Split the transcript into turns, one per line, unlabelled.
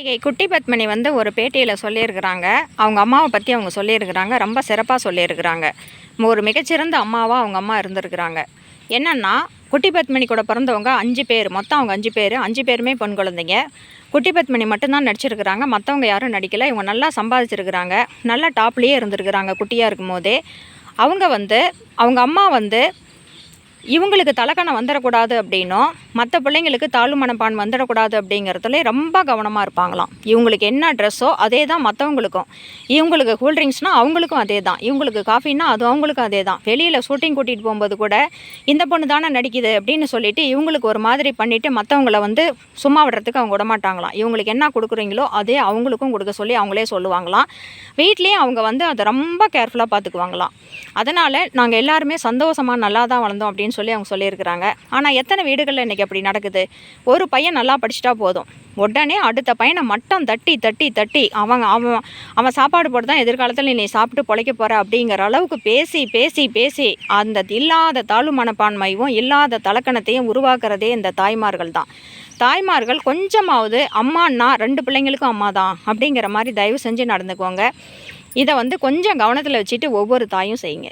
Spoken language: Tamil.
நடிகை குட்டி பத்மினி வந்து ஒரு பேட்டியில் சொல்லியிருக்கிறாங்க. அவங்க அம்மாவை பற்றி அவங்க சொல்லியிருக்கிறாங்க. ரொம்ப சிறப்பாக சொல்லியிருக்கிறாங்க. ஒரு மிகச்சிறந்த அம்மாவாக அவங்க அம்மா இருந்திருக்கிறாங்க. என்னென்னா குட்டி பத்மினி கூட பிறந்தவங்க அஞ்சு பேர். மொத்தம் அவங்க அஞ்சு பேர். அஞ்சு பேருமே பெண் குழந்தைங்க. குட்டி பத்மினி மட்டும்தான் நடிச்சிருக்கிறாங்க. மற்றவங்க யாரும் நடிக்கலை. இவங்க நல்லா சம்பாதிச்சிருக்கிறாங்க. நல்லா டாப்லேயே இருந்திருக்கிறாங்க குட்டியாக இருக்கும்போதே. அவங்க வந்து அவங்க அம்மா வந்து இவங்களுக்கு தலக்கணம் வந்துடக்கூடாது அப்படின்னும் மற்ற பிள்ளைங்களுக்கு தாழ்வு மனப்பான் வந்துடக்கூடாது அப்படிங்கிறதுல ரொம்ப கவனமாக இருப்பாங்களாம். இவங்களுக்கு என்ன ட்ரெஸ்ஸோ அதே தான் மற்றவங்களுக்கும் இவங்களுக்கு கூல்ட்ரிங்க்ஸ்னால் அவங்களுக்கும் அதே தான் இவங்களுக்கு காஃபின்னா அது அவங்களுக்கும் அதே தான் வெளியில் ஷூட்டிங் கூட்டிகிட்டு போகும்போது கூட இந்த பொண்ணு தானே நடிக்குது அப்படின்னு சொல்லிட்டு இவங்களுக்கு ஒரு மாதிரி பண்ணிவிட்டு மற்றவங்கள வந்து சும்மா விடுறதுக்கு அவங்க விடமாட்டாங்களாம். இவங்களுக்கு என்ன கொடுக்குறீங்களோ அதே அவங்களுக்கும் கொடுக்க சொல்லி அவங்களே சொல்லுவாங்களாம். வீட்லேயும் அவங்க வந்து அதை ரொம்ப கேர்ஃபுல்லாக பார்த்துக்குவாங்களாம் அதனால் நாங்கள் எல்லாருமே சந்தோஷமாக நல்லா தான் வளர்ந்தோம் அப்படின்னு சொல்லி அவங்க சொல்லியிருக்கிறாங்க. ஆனால் எத்தனை வீடுகளில் இன்றைக்கி அப்படி நடக்குது? ஒரு பையன் நல்லா படிச்சுட்டா போதும். உடனே அடுத்த பையனை மட்டம் தட்டி தட்டி தட்டி அவங்க அவன் அவன் சாப்பாடு போட்டு தான் எதிர்காலத்தில் நீ சாப்பிட்டு பிழைக்க போகிற அப்படிங்கிற அளவுக்கு பேசி பேசி பேசி அந்த இல்லாத தாழ்வு மனப்பான்மையும் இல்லாத தலக்கணத்தையும் உருவாக்குறதே இந்த தாய்மார்கள் தான். தாய்மார்கள் கொஞ்சமாவது அம்மான்னா ரெண்டு பிள்ளைங்களுக்கும் அம்மா தான் அப்படிங்கிற மாதிரி தயவு செஞ்சு நடந்துக்குவாங்க இதை வந்து கொஞ்சம் கவனத்தில் வச்சுட்டு ஒவ்வொரு தாயும் செய்யுங்க.